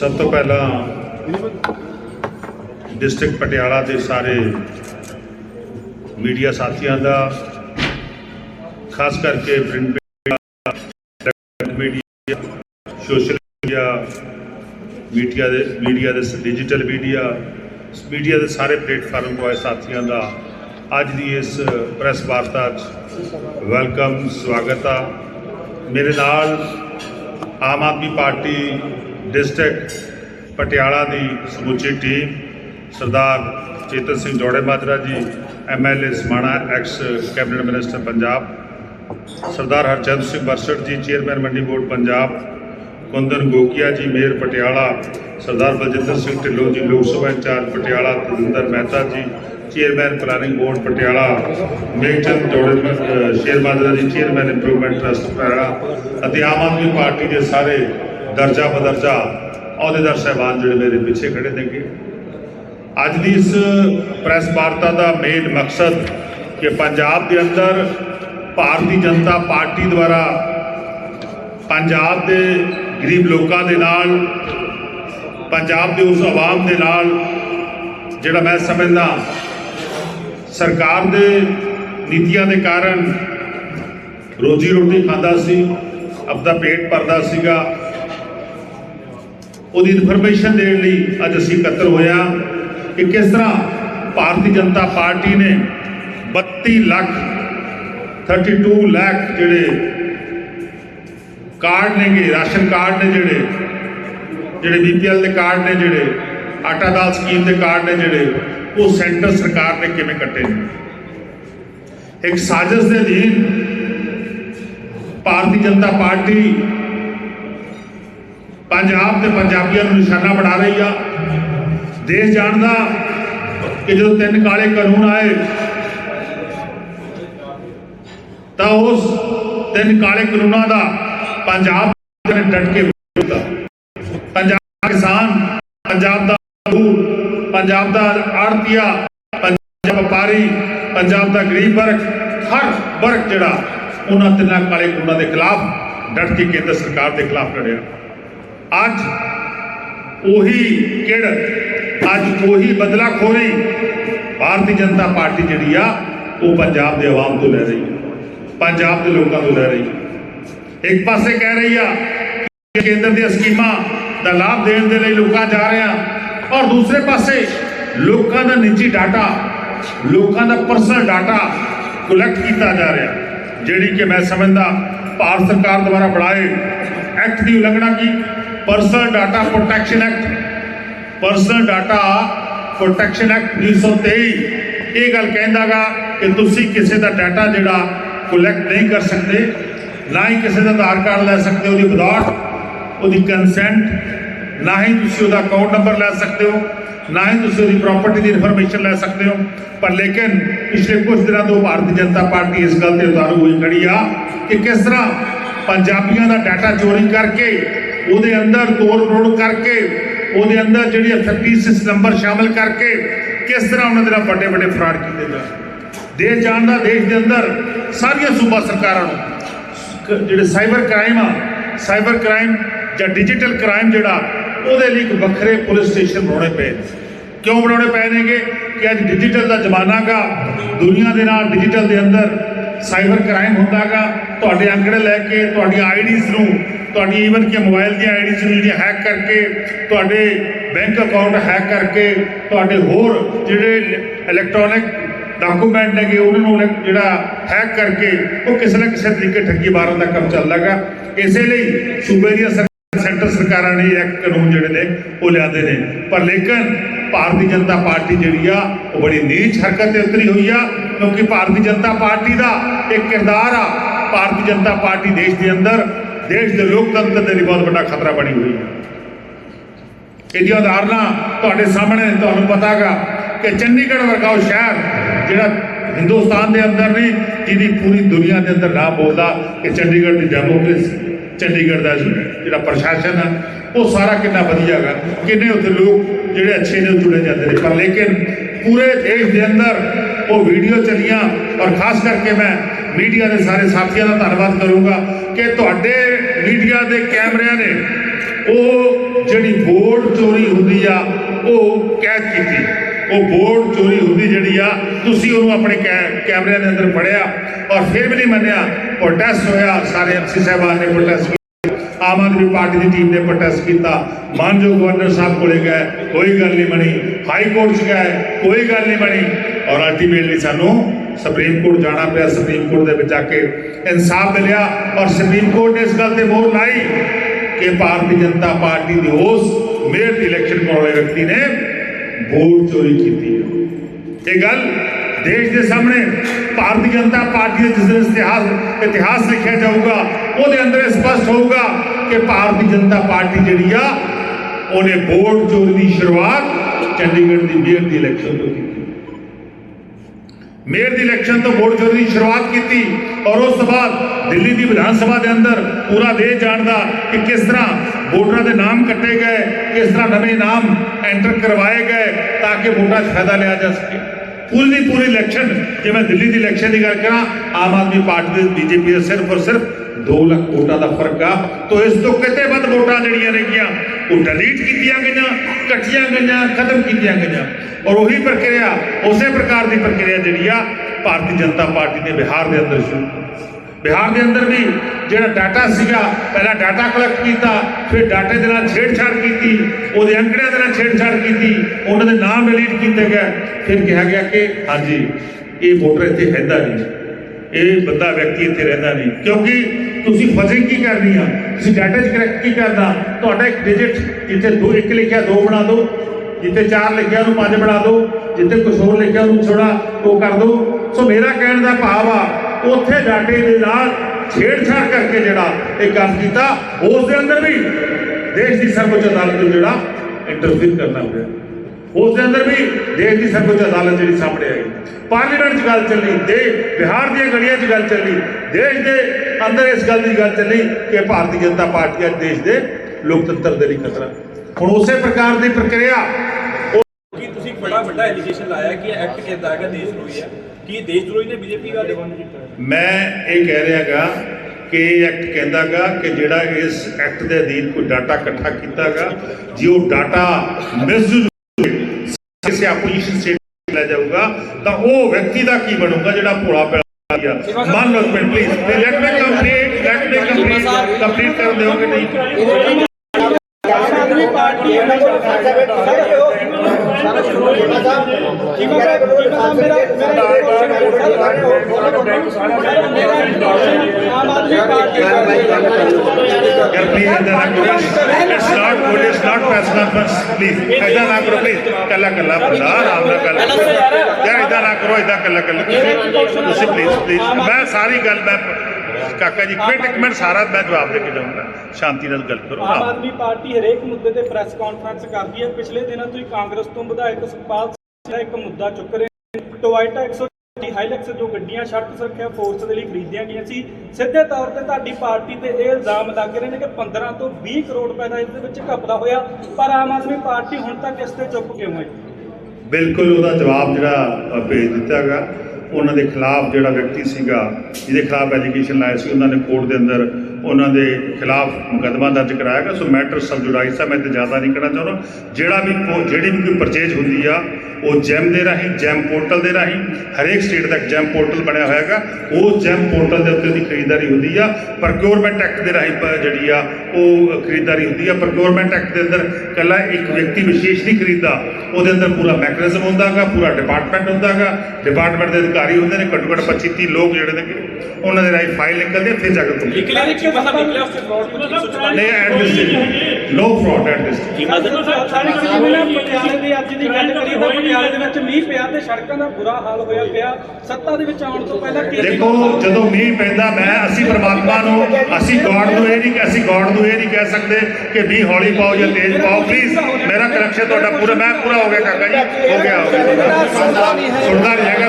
ਸਭ ਤੋਂ ਪਹਿਲਾਂ ਡਿਸਟ੍ਰਿਕਟ ਪਟਿਆਲਾ ਦੇ ਸਾਰੇ ਮੀਡੀਆ ਸਾਥੀਆਂ ਦਾ, ਖਾਸ ਕਰਕੇ print media social media media ਦੇ ਮੀਡੀਆ ਦੇ ਡਿਜੀਟਲ ਮੀਡੀਆ ਮੀਡੀਆ ਦੇ ਸਾਰੇ ਪਲੇਟਫਾਰਮ ਤੋਂ ਸਾਥੀਆਂ ਦਾ ਅੱਜ ਦੀ ਇਸ ਪ੍ਰੈਸ ਵਾਰਤਾ 'ਚ ਵੈਲਕਮ ਸਵਾਗਤ ਆ। ਮੇਰੇ ਨਾਲ ਆਮ ਆਦਮੀ ਪਾਰਟੀ ਡਿਸਟ੍ਰਿਕਟ ਪਟਿਆਲਾ ਦੀ ਸਮੁੱਚੀ team, Sardar Chetan Singh Jore Majra ji MLA Samana, ex cabinet minister Punjab, Sardar Harchand Singh Barsar ji, chairman Mandi board Punjab, Kundan Gokia ji, mayor Patiala, Sardar Baljinder Singh Dhillon ji, Lok Sabha incharge Patiala Tajinder Mehta ji, chairman planning board Patiala Meghchand Jore uh, ਸ਼ੇਰ ਮਾਜਰਾ ਜੀ, chairman improvement trust Patiala, ਅਤੇ ਆਮ Aadmi party ਦੇ ਸਾਰੇ ਦਰਜਾ ਬਦਰਜਾ ਅਹੁਦੇਦਾਰ ਸਾਹਿਬਾਨ ਜਿਹੜੇ ਮੇਰੇ ਪਿੱਛੇ ਖੜੇ ਨੇਗੇ। ਅੱਜ ਦੀ ਇਸ ਪ੍ਰੈਸ ਵਾਰਤਾ ਦਾ ਮੇਨ ਮਕਸਦ ਕਿ ਪੰਜਾਬ ਦੇ ਅੰਦਰ ਭਾਰਤੀ ਜਨਤਾ ਪਾਰਟੀ ਦੁਆਰਾ ਪੰਜਾਬ ਦੇ ਗਰੀਬ ਲੋਕਾਂ ਦੇ ਨਾਲ, ਪੰਜਾਬ ਦੇ ਉਸ ਆਵਾਮ ਦੇ ਨਾਲ ਜਿਹੜਾ ਮੈਂ ਸਮਝਦਾ ਸਰਕਾਰ ਦੇ ਨੀਤੀਆਂ ਦੇ ਕਾਰਨ ਰੋਜੀ ਰੋਟੀ ਖਾਂਦਾ ਸੀ, ਆਪਦਾ ਪੇਟ ਭਰਦਾ ਸੀਗਾ। ਉਹਦੀ ਇਨਫੋਰਮੇਸ਼ਨ ਦੇਣ ਲਈ ਅੱਜ ਅਸੀਂ ਇਕੱਤਰ ਹੋਇਆ ਕਿ ਕਿਸ ਤਰ੍ਹਾਂ ਭਾਰਤੀ ਜਨਤਾ ਪਾਰਟੀ ਨੇ 32 ਲੱਖ 32 ਲੱਖ ਜਿਹੜੇ ਕਾਰਡ ਨੇਗੇ, ਰਾਸ਼ਨ ਕਾਰਡ ਨੇ ਜਿਹੜੇ ਜਿਹੜੇ ਬੀਪੀਐਲ ਦੇ ਕਾਰਡ ਨੇ ਜਿਹੜੇ, ਆਟਾ ਦਾਲ ਸਕੀਮ ਦੇ ਕਾਰਡ ਨੇ ਜਿਹੜੇ, ਉਹ ਸੈਂਟਰ ਸਰਕਾਰ ਨੇ ਕਿਵੇਂ ਕੱਟੇ ਨੇ? ਇੱਕ ਸਾਜ਼ਿਸ਼ ਦੇ ਅਧੀਨ ਭਾਰਤੀ ਜਨਤਾ ਪਾਰਟੀ ਪੰਜਾਬ ਤੇ ਪੰਜਾਬੀਆਂ ਨੂੰ ਨਿਸ਼ਾਨਾ ਬਣਾ ਰਹੀ ਆ। ਦੇਸ਼ ਜਾਣਦਾ ਕਿ ਜਦੋਂ ਤਿੰਨ ਕਾਲੇ ਕਾਨੂੰਨ ਆਏ, ਤਾਂ ਉਸ ਤਿੰਨ ਕਾਲੇ ਕਾਨੂੰਨਾਂ ਦਾ ਪੰਜਾਬ ਨੇ ਡਟ ਕੇ ਵਿਰੋਧ ਪੰਜਾਬ ਦਾ ਕਿਸਾਨ, ਪੰਜਾਬ ਦਾ ਮਜ਼ਦੂਰ, ਪੰਜਾਬ ਦਾ ਆੜਤੀਆ, ਪੰਜਾਬ ਵਪਾਰੀ, ਪੰਜਾਬ ਦਾ ਗਰੀਬ ਵਰਗ, ਹਰ ਵਰਗ ਜਿਹੜਾ ਉਹਨਾਂ ਤਿੰਨਾਂ ਕਾਲੇ ਕਾਨੂੰਨਾਂ ਦੇ ਖਿਲਾਫ ਡਟ ਕੇ ਕੇਂਦਰ ਸਰਕਾਰ ਦੇ ਖਿਲਾਫ ਲੜਿਆ। ਅੱਜ ਉਹੀ ਕਿੜ ਅੱਜ ਉਹੀ ਬਦਲਾ ਬਦਲਾਖੋਰੀ ਭਾਰਤੀ ਜਨਤਾ ਪਾਰਟੀ ਜਿਹੜੀ ਆ, ਉਹ ਪੰਜਾਬ ਦੇ ਆਵਾਮ ਤੋਂ ਲੈ ਰਹੀ ਹੈ। ਪੰਜਾਬ ਦੇ ਲੋਕਾਂ ਤੋਂ ਲੈ ਰਹੀ ਇੱਕ ਪਾਸੇ ਕਹਿ ਰਹੀ ਆ ਕਿ ਕੇਂਦਰ ਦੀਆਂ ਸਕੀਮਾਂ ਦਾ ਲਾਭ ਦੇਣ ਦੇ ਲਈ ਲੋਕਾਂ ਜਾ ਰਹੇ ਆ, ਔਰ ਦੂਸਰੇ ਪਾਸੇ ਲੋਕਾਂ ਦਾ ਨਿੱਜੀ ਡਾਟਾ, ਲੋਕਾਂ ਦਾ ਪਰਸਨਲ ਡਾਟਾ ਕਲੈਕਟ ਕੀਤਾ ਜਾ ਰਿਹਾ ਜਿਹੜੀ ਕਿ ਮੈਂ ਸਮਝਦਾ, ਭਾਰਤ ਸਰਕਾਰ ਦੁਆਰਾ ਬਣਾਏ ਐਕਟ ਦੀ ਉਲੰਘਣਾ ਕੀ? Personal data protection act personal data protection act 1923 ਇਹ ਗੱਲ ਕਹਿੰਦਾਗਾ ਕਿ ਤੁਸੀਂ ਕਿਸੇ ਦਾ ਡਾਟਾ ਜਿਹੜਾ ਕਲੈਕਟ ਨਹੀਂ ਕਰ ਸਕਦੇ, ਨਾ ਹੀ ਕਿਸੇ ਦਾ ਆਧਾਰ ਕਾਰਡ ਲੈ ਸਕਦੇ, ਉਹਦੀ ਵਿਦਆਊਟ ਉਹਦੀ ਕੰਸੈਂਟ ਨਾ ਹੀ ਤੁਸੀਂ ਉਹਦਾ ਅਕਾਊਂਟ ਨੰਬਰ ਲੈ ਸਕਦੇ ਹੋ, ਨਾ ਹੀ ਤੁਸੀਂ ਉਹਦੀ ਪ੍ਰਾਪਰਟੀ ਦੀ ਇਨਫੋਰਮੇਸ਼ਨ ਲੈ ਸਕਦੇ ਹੋ। ਪਰ ਲੇਕਿਨ ਪਿਛਲੇ ਕੁਝ ਦਿਨਾਂ ਤੋਂ ਭਾਰਤੀ ਜਨਤਾ ਪਾਰਟੀ ਇਸ ਗੱਲ ਤੇ ਉਤਾਰੂ ਹੋਈ ਖੜੀ ਆ ਕਿ ਕਿਸ ਤਰ੍ਹਾਂ ਪੰਜਾਬੀਆਂ ਦਾ ਡਾਟਾ ਚੋਰੀ ਕਰਕੇ ਉਹਦੇ ਅੰਦਰ ਤੋੜ ਰੋੜ ਕਰਕੇ, ਉਹਦੇ ਅੰਦਰ ਜਿਹੜੀ ਫੈਕਟਰੀਸ ਨੰਬਰ ਸ਼ਾਮਲ ਕਰਕੇ ਕਿਸ ਤਰ੍ਹਾਂ ਉਹਨਾਂ ਦੇ ਨਾਲ ਵੱਡੇ ਵੱਡੇ ਫਰਾਡ ਕੀਤੇ ਜਾ ਦੇਸ਼ ਜਾਣ ਦਾ, ਦੇਸ਼ ਦੇ ਅੰਦਰ ਸਾਰੀਆਂ ਸੂਬਾ ਸਰਕਾਰਾਂ ਨੂੰ ਜਿਹੜੇ ਸਾਈਬਰ ਕ੍ਰਾਈਮ ਆ, ਸਾਈਬਰ ਕ੍ਰਾਈਮ ਜਾਂ ਡਿਜੀਟਲ ਕ੍ਰਾਈਮ ਜਿਹੜਾ, ਉਹਦੇ ਲਈ ਇੱਕ ਵੱਖਰੇ ਪੁਲਿਸ ਸਟੇਸ਼ਨ ਬਣਾਉਣੇ ਪਏ ਨੇ। ਕਿਉਂ ਬਣਾਉਣੇ ਪਏ ਨੇਗੇ ਕਿ ਅੱਜ ਡਿਜੀਟਲ ਦਾ ਜ਼ਮਾਨਾ ਗਾ ਦੁਨੀਆ ਦੇ ਨਾਲ ਡਿਜੀਟਲ ਦੇ ਅੰਦਰ ਸਾਈਬਰ ਕ੍ਰਾਈਮ ਹੁੰਦਾਗਾ, ਤੁਹਾਡੇ ਅੰਕੜੇ ਲੈ ਕੇ ਤੁਹਾਡੀਆਂ ਆਈਡੀਜ਼ ਨੂੰ, ਤੁਹਾਡੀ ਈਵਨ ਕਿ ਮੋਬਾਈਲ ਦੀਆਂ ਆਈਡੀਜ਼ ਨੂੰ ਜਿਹੜੀਆਂ ਹੈਕ ਕਰਕੇ, ਤੁਹਾਡੇ ਬੈਂਕ ਅਕਾਊਂਟ ਹੈਕ ਕਰਕੇ, ਤੁਹਾਡੇ ਹੋਰ ਜਿਹੜੇ ਇਲੈਕਟ੍ਰੋਨਿਕ ਡਾਕੂਮੈਂਟ ਨੇਗੇ, ਉਹਨਾਂ ਨੂੰ ਜਿਹੜਾ ਹੈਕ ਕਰਕੇ, ਉਹ ਕਿਸੇ ਨਾ ਕਿਸੇ ਤਰੀਕੇ ਠੱਗੀ ਮਾਰਨ ਦਾ ਕੰਮ ਚੱਲਦਾਗਾ। ਇਸੇ ਲਈ ਸੂਬੇ ਦੀਆਂ ਸਰ- ਸੈਂਟਰ ਸਰਕਾਰਾਂ ਨੇ ਇਹ ਕਾਨੂੰਨ ਜਿਹੜੇ ਨੇ, ਉਹ ਲਿਆਂਦੇ ਨੇ। ਪਰ ਲੇਕਿਨ ਭਾਰਤੀ ਜਨਤਾ ਪਾਰਟੀ ਜਿਹੜੀ ਆ, ਉਹ ਬੜੀ ਨੀਚ ਹਰਕਤ ਤੇ ਉਤਰੀ ਹੋਈ ਆ, ਕਿਉਂਕਿ ਭਾਰਤੀ ਜਨਤਾ ਪਾਰਟੀ ਦਾ ਇੱਕ ਕਿਰਦਾਰ ਆ, ਭਾਰਤੀ ਜਨਤਾ ਪਾਰਟੀ ਦੇਸ਼ ਦੇ ਅੰਦਰ, ਦੇਸ਼ ਦੇ ਲੋਕਤੰਤਰ ਦੇ ਲਈ ਬਹੁਤ ਵੱਡਾ ਖਤਰਾ ਬਣੀ ਹੋਈ ਹੈ ਇਹਦੀਆਂ ਉਦਾਹਰਨਾਂ ਤੁਹਾਡੇ ਸਾਹਮਣੇ ਤੁਹਾਨੂੰ ਪਤਾਗਾ ਕਿ ਚੰਡੀਗੜ੍ਹ ਵਰਗਾ ਉਹ ਸ਼ਹਿਰ ਜਿਹੜਾ ਹਿੰਦੁਸਤਾਨ ਦੇ ਅੰਦਰ ਨਹੀਂ, ਜਿਹਦੀ ਪੂਰੀ ਦੁਨੀਆ ਦੇ ਅੰਦਰ ਨਾ ਬੋਲਦਾ ਕਿ ਚੰਡੀਗੜ੍ਹ ਦੀ ਡੈਮੋਕ੍ਰੇਸੀ। ਚੰਡੀਗੜ੍ਹ ਦਾ ਜਿਹੜਾ ਪ੍ਰਸ਼ਾਸਨ ਆ, ਉਹ ਸਾਰਾ ਕਿੰਨਾ ਵਧੀਆ ਹੈਗਾ। ਕਿੰਨੇ ਉੱਥੇ ਲੋਕ ਜਿਹੜੇ ਅੱਛੇ ਨੇ ਉਹ ਜੁੜੇ ਜਾਂਦੇ ਨੇ। ਪਰ ਲੇਕਿਨ ਪੂਰੇ ਦੇਸ਼ ਦੇ ਅੰਦਰ ਉਹ ਵੀਡੀਓ ਚੱਲੀਆਂ ਔਰ ਖਾਸ ਕਰਕੇ ਮੈਂ ਮੀਡੀਆ ਦੇ ਸਾਰੇ ਸਾਥੀਆਂ ਦਾ ਧੰਨਵਾਦ ਕਰੂੰਗਾ ਕਿ ਤੁਹਾਡੇ ਮੀਡੀਆ ਦੇ ਕੈਮਰਿਆਂ ਨੇ ਉਹ ਜਿਹੜੀ ਵੋਟ ਚੋਰੀ ਹੁੰਦੀ ਆ, ਉਹ ਕੈਦ ਕੀਤੀ। ਉਹ ਵੋਟ ਚੋਰੀ ਹੁੰਦੀ ਜਿਹੜੀ ਆ, ਤੁਸੀਂ ਉਹਨੂੰ ਆਪਣੇ ਕੈ- ਕੈਮਰਿਆਂ ਦੇ ਅੰਦਰ ਫੜਿਆ ਔਰ ਫਿਰ ਵੀ ਨਹੀਂ ਮੰਨਿਆ ਪ੍ਰੋਟੈਸਟ ਹੋਇਆ, ਸਾਰੇ ਐਮਸੀ ਸਾਹਿਬਾਨ ਨੇ ਪ੍ਰੋਟੈਸਟ ਆਮ ਆਦਮੀ ਪਾਰਟੀ ਦੀ ਟੀਮ ਨੇ ਪ੍ਰੋਟੈਸਟ ਕੀਤਾ। ਮਾਨਯੋਗ ਗਵਰਨਰ ਸਾਹਿਬ ਕੋਲੇ ਗਏ, ਕੋਈ ਗੱਲ ਨਹੀਂ ਬਣੀ। ਹਾਈ ਕੋਰਟ 'ਚ ਗਏ, ਕੋਈ ਗੱਲ ਨਹੀਂ ਬਣੀ। ਔਰ ਅਲਟੀਮੇਟਲੀ ਸਾਨੂੰ ਸੁਪਰੀਮ ਕੋਰਟ ਜਾਣਾ ਪਿਆ ਸੁਪਰੀਮ ਕੋਰਟ ਦੇ ਵਿੱਚ ਆ ਕੇ ਇਨਸਾਫ ਮਿਲਿਆ ਔਰ ਸੁਪਰੀਮ ਕੋਰਟ ਨੇ ਇਸ ਗੱਲ ਤੇ ਮੋਹਰ ਲਾਈ ਕਿ ਭਾਰਤੀ ਜਨਤਾ ਪਾਰਟੀ ਦੀ ਉਸ ਮੇਅਰ ਦੀ ਇਲੈਕਸ਼ਨ ਕਰਾਉਣ ਵਾਲੇ ਵਿਅਕਤੀ ਨੇ ਵੋਟ ਚੋਰੀ ਕੀਤੀ ਹੈ ਇਹ ਗੱਲ ਦੇਸ਼ ਦੇ ਸਾਹਮਣੇ ਭਾਰਤੀ ਜਨਤਾ ਪਾਰਟੀ ਦੇ ਜਿਸ ਇਤਿਹਾਸ ਇਤਿਹਾਸ ਲਿਖਿਆ ਜਾਊਗਾ, ਉਹਦੇ ਅੰਦਰ ਸਪਸ਼ਟ ਹੋਊਗਾ ਕਿ ਭਾਰਤੀ ਜਨਤਾ ਪਾਰਟੀ ਜਿਹੜੀ ਆ, ਉਹਨੇ ਵੋਟ ਚੋਰੀ ਦੀ ਸ਼ੁਰੂਆਤ ਚੰਡੀਗੜ੍ਹ ਦੀ ਮੇਅਰ ਦੀ ਇਲੈਕਸ਼ਨ ਤੋਂ ਕੀਤੀ। ਮੇਅਰ ਦੀ ਇਲੈਕਸ਼ਨ ਤੋਂ ਵੋਟ ਚੋਰੀ ਦੀ ਸ਼ੁਰੂਆਤ ਕੀਤੀ ਔਰ ਉਸ ਤੋਂ ਬਾਅਦ ਦਿੱਲੀ ਦੀ ਵਿਧਾਨ ਸਭਾ ਦੇ ਅੰਦਰ ਪੂਰਾ ਦੇਸ਼ ਜਾਣਦਾ ਕਿ ਕਿਸ ਤਰ੍ਹਾਂ ਵੋਟਰਾਂ ਦੇ ਨਾਮ ਕੱਟੇ ਗਏ ਇਸ ਤਰ੍ਹਾਂ ਨਵੇਂ ਨਾਮ ਐਂਟਰ ਕਰਵਾਏ ਗਏ ਤਾਂ ਕਿ ਵੋਟਾਂ 'ਚ ਫਾਇਦਾ ਲਿਆ ਜਾ ਸਕੇ। ਪੂਰੀ ਦੀ ਪੂਰੀ ਇਲੈਕਸ਼ਨ ਜੇ ਮੈਂ ਦਿੱਲੀ ਦੀ ਇਲੈਕਸ਼ਨ ਦੀ ਗੱਲ ਕਰਾਂ, ਆਮ ਆਦਮੀ ਪਾਰਟੀ ਦੇ ਬੀਜੇਪੀ ਦਾ ਸਿਰਫ ਔਰ ਸਿਰਫ 2 ਲੱਖ ਵੋਟਾਂ ਦਾ ਫ਼ਰਕ ਆ। ਤੋਂ ਇਸ ਤੋਂ ਕਿਤੇ ਵੱਧ ਵੋਟਾਂ ਜਿਹੜੀਆਂ ਨੇਗੀਆਂ ਉਹ ਡਿਲੀਟ ਕੀਤੀਆਂ ਗਈਆਂ, ਕੱਟੀਆਂ ਗਈਆਂ, ਖਤਮ ਕੀਤੀਆਂ ਗਈਆਂ। ਔਰ ਉਹੀ ਪ੍ਰਕਿਰਿਆ, ਉਸੇ ਪ੍ਰਕਾਰ ਦੀ ਪ੍ਰਕਿਰਿਆ ਜਿਹੜੀ ਆ, ਭਾਰਤੀ ਜਨਤਾ ਪਾਰਟੀ ਨੇ ਬਿਹਾਰ ਦੇ ਅੰਦਰ ਸ਼ੁਰੂ ਬਿਹਾਰ ਦੇ ਅੰਦਰ ਵੀ ਜਿਹੜਾ ਡਾਟਾ ਸੀਗਾ, ਪਹਿਲਾਂ ਡਾਟਾ ਕਲੈਕਟ ਕੀਤਾ, ਫਿਰ ਡਾਟੇ ਦੇ ਨਾਲ ਛੇੜਛਾੜ ਕੀਤੀ, ਉਹਦੇ ਅੰਕੜਿਆਂ ਦੇ ਨਾਲ ਛੇੜਛਾੜ ਕੀਤੀ, ਉਹਨਾਂ ਦੇ ਨਾਮ ਡਿਲੀਟ ਕੀਤੇ ਗਏ। ਫਿਰ ਕਿਹਾ ਗਿਆ ਕਿ ਹਾਂਜੀ, ਇਹ ਵੋਟਰ ਇੱਥੇ ਰਹਿੰਦਾ ਨਹੀਂ। ਇਹ ਬੰਦਾ ਵਿਅਕਤੀ ਇੱਥੇ ਰਹਿੰਦਾ ਨਹੀਂ। ਕਿਉਂਕਿ ਤੁਸੀਂ ਫਜ਼ਿੰਗ ਕੀ ਕਰਨੀ ਆ? ਤੁਸੀਂ ਡਾਟਾ 'ਚ ਕਰੈਕਟ ਕੀ ਕਰਨਾ? ਤੁਹਾਡਾ ਇੱਕ ਡਿਜਿਟ ਜਿੱਥੇ ਦੋ, ਇੱਕ ਲਿਖਿਆ ਦੋ ਬਣਾ ਦਿਓ। ਜਿੱਥੇ ਚਾਰ ਲਿਖਿਆ ਉਹਨੂੰ ਪੰਜ ਬਣਾ ਦਿਓ। ਜਿੱਥੇ ਕੁਝ ਹੋਰ ਲਿਖਿਆ ਉਹਨੂੰ ਥੋੜਾ ਉਹ ਕਰ ਦਿਓ। ਸੋ ਮੇਰਾ ਕਹਿਣ ਦਾ ਭਾਵ ਆ ਉੱਥੇ ਡਾਟੇ ਦੇ ਨਾਲ ਛੇੜਛਾੜ ਕਰਕੇ ਜਿਹੜਾ ਇਹ ਕੰਮ ਕੀਤਾ ਉਸ ਦੇ ਅੰਦਰ ਵੀ ਦੇਸ਼ ਦੀ ਸਰਵਉੱਚ ਅਦਾਲਤ ਨੂੰ ਜਿਹੜਾ ਇੰਟਰਫੇਅਰ ਕਰਨਾ ਪਿਆ। ਉਸ ਦੇ ਅੰਦਰ ਵੀ ਦੇਸ਼ ਦੀ ਸਰਵਉੱਚ ਅਦਾਲਤ ਜਿਹੜੀ ਸਾਹਮਣੇ ਆਈ। ਪਾਰਲੀਮੈਂਟ 'ਚ ਗੱਲ ਚੱਲੀ, ਦੇ ਬਿਹਾਰ ਦੀਆਂ ਗਲੀਆਂ 'ਚ ਗੱਲ ਚੱਲੀ, ਦੇਸ਼ ਦੇ ਅੰਦਰ ਇਸ ਗੱਲ ਦੀ ਗੱਲ ਚੱਲੀ ਕਿ ਭਾਰਤੀ ਜਨਤਾ ਪਾਰਟੀ ਅੱਜ ਦੇਸ਼ ਦੇ ਲੋਕਤੰਤਰ ਦੇ ਲਈ ਖਤਰਾ। ਹੁਣ ਉਸੇ ਪ੍ਰਕਾਰ ਦੀ ਪ੍ਰਕਿਰਿਆ ਬੜਾ ਵੱਡਾ ਐਲੀਗੇਸ਼ਨ ਲਾਇਆ ਕਿ ਐਕਟ ਕਿੱਦਾਂ ਹੈਗਾ ਦੇਸ਼ ਵਿਰੋਧੀ ਹੈ। ਕੀ ਇਹ ਦੇਸ਼ ਵਿਰੋਧੀ ਨੇ ਬੀਜੇਪੀ ਵਾਲੇ ਮੈਂ ਇਹ ਕਹਿ ਰਿਹਾਗਾ ਕਿ ਇਹ ਐਕਟ ਕਹਿੰਦਾਗਾ ਕਿ ਜਿਹੜਾ ਇਸ ਐਕਟ ਦੇ ਅਧੀਨ ਕੋਈ ਡਾਟਾ ਇਕੱਠਾ ਕੀਤਾਗਾ ਜੇ ਉਹ ਡਾਟਾ ਮਿਸਯੂਜ਼ ਕਿਸੇ ਆਪੋਜੀਸ਼ਨ ਸਟੇਟ ਲੈ ਜਾਊਗਾ ਤਾਂ ਉਹ ਵਿਅਕਤੀ ਦਾ ਕੀ ਬਣੂਗਾ ਜਿਹੜਾ ਭੋਲਾ ਪਿਆ ਗਿਆ ਮੰਨ ਲਓ please let me complete let me complete complete ਕਰ ਦਿਓਗੇ ਨਹੀਂ? ਆਦਮੀ ਪਾਰਟੀ ਗਿਆ ਸਾਹਿਬ ਠੀਕ ਹੈ ਮੇਰਾ ਮੇਰਾ ਆਮ ਆਦਮੀ ਪਾਰਟੀ ਯਾਰ ਪਲੀਜ਼ ਇਦਾਂ ਨਾ ਕਰੋ it's not good it's not personal bus please ਇਦਾਂ ਨਾ ਕਰੋ ਪਲੀਜ਼ ਕੱਲਾ ਕੱਲਾ ਬੰਦਾ ਆਰਾਮ ਨਾਲ ਗੱਲ ਕਰੋ ਯਾਰ ਇਦਾਂ ਨਾ ਕਰੋ ਇਦਾਂ ਕੱਲਾ ਕੱਲਾ ਤੁਸੀਂ ਪਲੀਜ਼ ਪਲੀਜ਼ ਮੈਂ ਸਾਰੀ ਗੱਲ ਮੈਂ ਕਾਕਾ ਜੀ ਇੱਕ ਇੱਕ ਮਿੰਟ ਸਾਰਾ ਮੈਂ ਜਵਾਬ ਦੇ ਕੇ ਜਾਊਂਗਾ। ਸ਼ਾਂਤੀ ਨਾਲ ਗੱਲ ਕਰੋ ਆਮ ਆਦਮੀ ਪਾਰਟੀ ਹਰੇਕ ਮੁੱਦੇ ਤੇ ਪ੍ਰੈਸ ਕਾਨਫਰੰਸ ਕਰਦੀ ਹੈ। ਪਿਛਲੇ ਦਿਨਾਂ ਤੋਂ ਹੀ ਕਾਂਗਰਸ ਤੋਂ ਵਿਧਾਇਕ ਸੁਖਪਾਲ ਸਿੰਘ ਦਾ ਇੱਕ ਮੁੱਦਾ ਚੁੱਕ ਰਹੇ। ਟੋਇਟਾ 130 ਹਾਈਲੈਕਸ ਜੋ ਗੱਡੀਆਂ ਸੜਕ ਸੁਰੱਖਿਆ ਫੋਰਸ ਦੇ ਲਈ ਖਰੀਦੀਆਂ ਗਈਆਂ ਸੀ। ਸਿੱਧੇ ਤੌਰ ਤੇ ਤੁਹਾਡੀ ਪਾਰਟੀ ਤੇ ਇਹ ਇਲਜ਼ਾਮ ਲੱਗ ਰਹੇ ਨੇ ਕਿ 15 ਤੋਂ 20 ਕਰੋੜ ਰੁਪਏ ਦਾ ਇਸ ਦੇ ਵਿੱਚ ਘਪਲਾ ਹੋਇਆ। ਪਰ ਆਮ ਆਦਮੀ ਪਾਰਟੀ ਹੁਣ ਤੱਕ ਇਸ ਤੇ ਚੁੱਪ ਕਿਉਂ ਹੈ? ਬਿਲਕੁਲ ਉਹਦਾ ਜਵਾਬ ਜਿਹੜਾ ਭੇਜ ਦਿੱਤਾ ਹੈਗਾ। ਉਹਨਾਂ ਦੇ ਖਿਲਾਫ ਜਿਹੜਾ ਵਿਅਕਤੀ ਸੀਗਾ, ਜਿਹਦੇ ਖਿਲਾਫ ਐਲੀਗੇਸ਼ਨ ਲਾਇਆ ਸੀ, ਉਹਨਾਂ ਨੇ ਕੋਰਟ ਦੇ ਅੰਦਰ ਉਹਨਾਂ ਦੇ ਖਿਲਾਫ ਮੁਕੱਦਮਾ ਦਰਜ ਕਰਾਇਆ ਗਿਆ। ਸੋ ਮੈਟਰ ਸਬ ਜੁਡਾਈਸ ਸਾਹਿਬ ਮੈਂ ਤੇ ਜ਼ਿਆਦਾ ਨਹੀਂ ਕਹਿਣਾ ਚਾਹੁੰਦਾ। ਜਿਹੜਾ ਵੀ ਕੋ- ਜਿਹੜੀ ਵੀ ਕੋਈ ਪਰਚੇਜ ਹੁੰਦੀ ਆ, ਉਹ ਜੈਮ ਦੇ ਰਾਹੀਂ ਜੈਮ ਪੋਰਟਲ ਦੇ ਰਾਹੀਂ, ਹਰੇਕ ਸਟੇਟ ਦਾ ਇੱਕ ਜੈਮ ਪੋਰਟਲ ਬਣਿਆ ਹੋਇਆ ਹੈਗਾ। ਉਸ ਜੈਮ ਪੋਰਟਲ ਦੇ ਉੱਤੇ ਦੀ ਖਰੀਦਦਾਰੀ ਹੁੰਦੀ ਆ। ਪ੍ਰੋਕਿਉਰਮੈਂਟ ਐਕਟ ਦੇ ਰਾਹੀਂ ਪ- ਜਿਹੜੀ ਆ, ਉਹ ਖਰੀਦਦਾਰੀ ਹੁੰਦੀ ਆ। ਪ੍ਰੋਕਿਉਰਮੈਂਟ ਐਕਟ ਦੇ ਅੰਦਰ ਕੱਲਾ ਇੱਕ ਵਿਅਕਤੀ ਵਿਸ਼ੇਸ਼ ਨਹੀਂ ਖਰੀਦਦਾ। ਉਹਦੇ ਅੰਦਰ ਪੂਰਾ ਮੈਕੈਨਿਜ਼ਮ ਹੁੰਦਾਗਾ ਪੂਰਾ ਡਿਪਾਰਟਮੈਂਟ ਹੁੰਦਾਗਾ ਡਿਪਾਰਟਮੈਂਟ ਦੇ ਅਧਿਕਾਰੀ ਹੁੰਦੇ ਨੇ, ਘੱਟੋ ਘੱਟ 25 30 ਲੋਕ ਜਿਹੜੇ ਨੇ ਉਹਨਾਂ ਦੇ ਰਾਹੀਂ ਫਾਈਲ ਨਿਕਲਦੀ ਹੈ ਫਿਰ ਜਾ ਕੇ ਤੁਮ ਨਿਕਲਿਆ ਨਹੀਂ ਕਿ ਮਤਲਬ ਨਿਕਲਿਆ ਉਸ ਤੇ ਫਰਾਡ ਕੁਝ 144 ਨਹੀਂ at this stage no fraud at this ਸਾਰੇ ਜਿਵੇਂ ਨਾ ਪਟਿਆਲੇ ਦੀ ਅੱਜ ਦੀ ਗੱਲ ਕਰੀਏ ਤਾਂ ਪਟਿਆਲੇ ਦੇ ਵਿੱਚ ਮੀਂਹ ਪਿਆ ਤੇ ਸੜਕਾਂ ਦਾ ਬੁਰਾ ਹਾਲ ਹੋਇਆ ਪਿਆ। ਸੱਤਾ ਦੇ ਵਿੱਚ ਆਉਣ ਤੋਂ ਪਹਿਲਾਂ ਕੇਜਰੀਵਾਲ ਦੇਖੋ ਸਾਹਿਬ- ਜਦੋਂ ਮੀਂਹ ਪੈਂਦਾ ਮੈਂ ਅਸੀਂ ਪਰਮਾਤਮਾ ਨੂੰ ਅਸੀਂ ਗੋਡ ਨੂੰ ਇਹ ਨਹੀਂ ਕਿ ਅਸੀਂ ਗੋਡ ਨੂੰ ਇਹ ਨਹੀਂ ਕਹਿ ਸਕਦੇ ਕਿ ਮੀਂਹ ਹੌਲੀ ਪਾਓ ਜਾਂ ਤੇਜ਼ ਪਾਓ। ਪਲੀਜ਼ ਮੇਰਾ ਕਨੈਕਸ਼ਨ ਤੁਹਾਡਾ ਪੂਰਾ ਮੈਂ ਪੂਰਾ ਹੋ ਗਿਆ ਕਾਕਾ ਜੀ। ਹੋ ਗਿਆ ਹੋ ਗਿਆ। ਸੁਣਦਾ ਨਹੀਂ ਹੈਗਾ